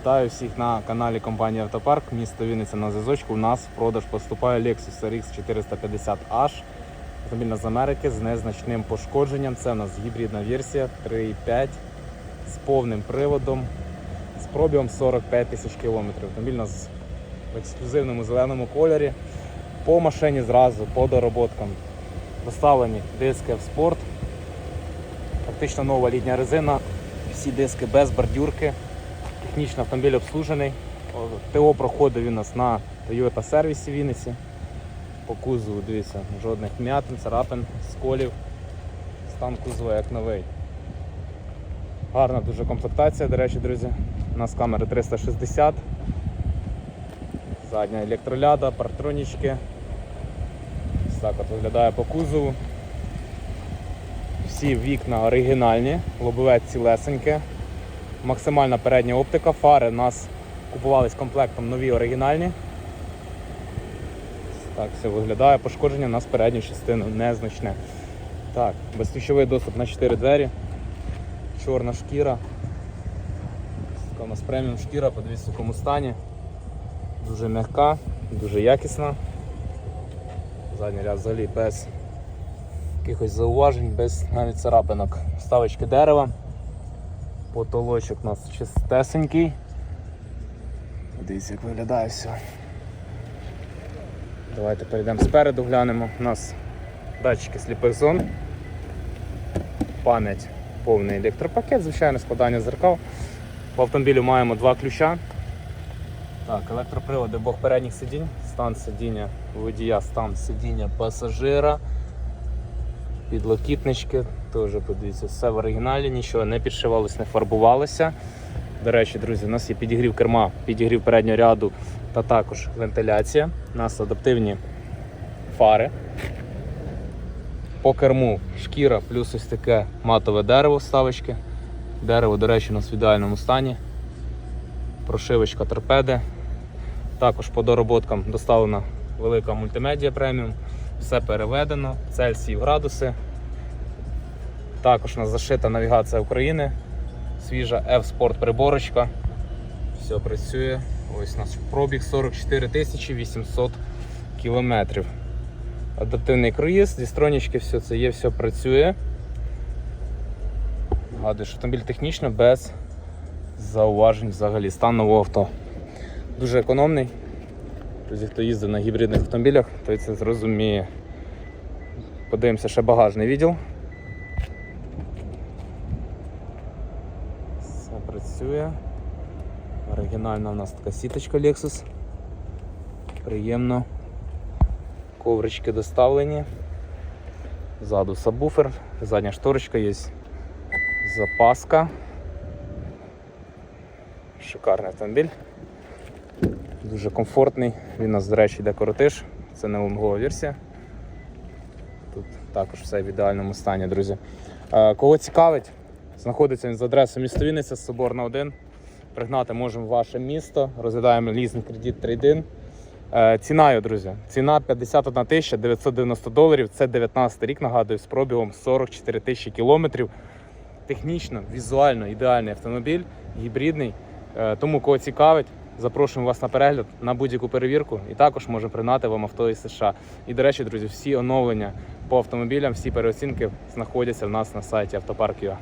Вітаю всіх на каналі компанії Автопарк. Місто Вінниця на зв'язочку. У нас в продаж поступає Lexus RX 450H. Автомобіль з Америки з незначним пошкодженням. Це у нас гібридна версія 3.5 з повним приводом, з пробігом 45 тисяч кілометрів. Автомобіль у нас в ексклюзивному зеленому кольорі. По машині зразу, по дороботкам. Доставлені диски в спорт. Практично нова літня резина. Всі диски без бордюрки. Технічно автомобіль обслужений. ТО проходив у нас на Toyota сервісі в Вінниці. По кузову, дивіться, жодних м'ятин, царапин, сколів. Стан кузова як новий. Гарна дуже комплектація, до речі, друзі. У нас камери 360. Задня електроляда, партронічки. Ось так от виглядає по кузову. Всі вікна оригінальні, лобове цілесеньке. Максимальна передня оптика, фари у нас купувались комплектом нові оригінальні. Так, все виглядає. Пошкодження у нас передню частину незначне. Так, безключовий доступ на 4 двері. Чорна шкіра. Така у нас преміум шкіра, в якому стані. Дуже м'яка, дуже якісна. Задній ряд взагалі без якихось зауважень, без навіть царапинок. Вставочки дерева. Потолочок у нас чистесенький. Дивіться, як виглядає все. Давайте перейдемо спереду, глянемо. У нас датчики сліпих зон. Пам'ять повний електропакет, звичайно, складання зеркал. По автомобілю маємо два ключа. Так, електроприводи обох передніх сидінь, стан сидіння водія, стан сидіння пасажира, підлокітнички, теж подивіться, все в оригіналі, нічого не підшивалось, не фарбувалося. До речі, друзі, у нас є підігрів керма, підігрів переднього ряду та також вентиляція. У нас адаптивні фари. По керму шкіра, плюс ось таке матове дерево вставочки. Дерево, до речі, у нас в ідеальному стані. Прошивочка торпеди. Також по дороботкам доставлена велика мультимедіа преміум. Все переведено, Цельсій в градуси. Також у нас зашита навігація України. Свіжа F-Sport приборочка. Все працює. Ось у нас пробіг 44 800 кілометрів. Адаптивний круїз, зі стронічки все це є, все працює. Нагадую, що автомобіль технічно без зауважень взагалі. Стан нового авто. Дуже економний. Друзі, хто їздив на гібридних автомобілях, той це зрозуміє. Подивимося ще багажний відділ. Все працює. Оригінальна у нас така сіточка Lexus. Приємно. Коврички доставлені. Ззаду сабвуфер, задня шторочка є. Запаска. Шикарний автомобіль. Дуже комфортний. Він у нас, до речі, йде коротиш. Це не лонгова версія. Тут також все в ідеальному стані, друзі. Е, Кого цікавить, знаходиться він за адресою місто Вінниця, Соборна 1. Пригнати можемо ваше місто. Розглядаємо лізинг кредит трейдин. Ціною, друзі. Ціна 51 тисяча 990 доларів. Це 19 рік, нагадую, з пробігом 44 тисячі кілометрів. Технічно, візуально ідеальний автомобіль, гібридний. Е, Тому кого цікавить, запрошуємо вас на перегляд на будь-яку перевірку і також можемо пригнати вам авто із США. І, до речі, друзі, всі оновлення по автомобілям, всі переоцінки знаходяться в нас на сайті автопарк.ua.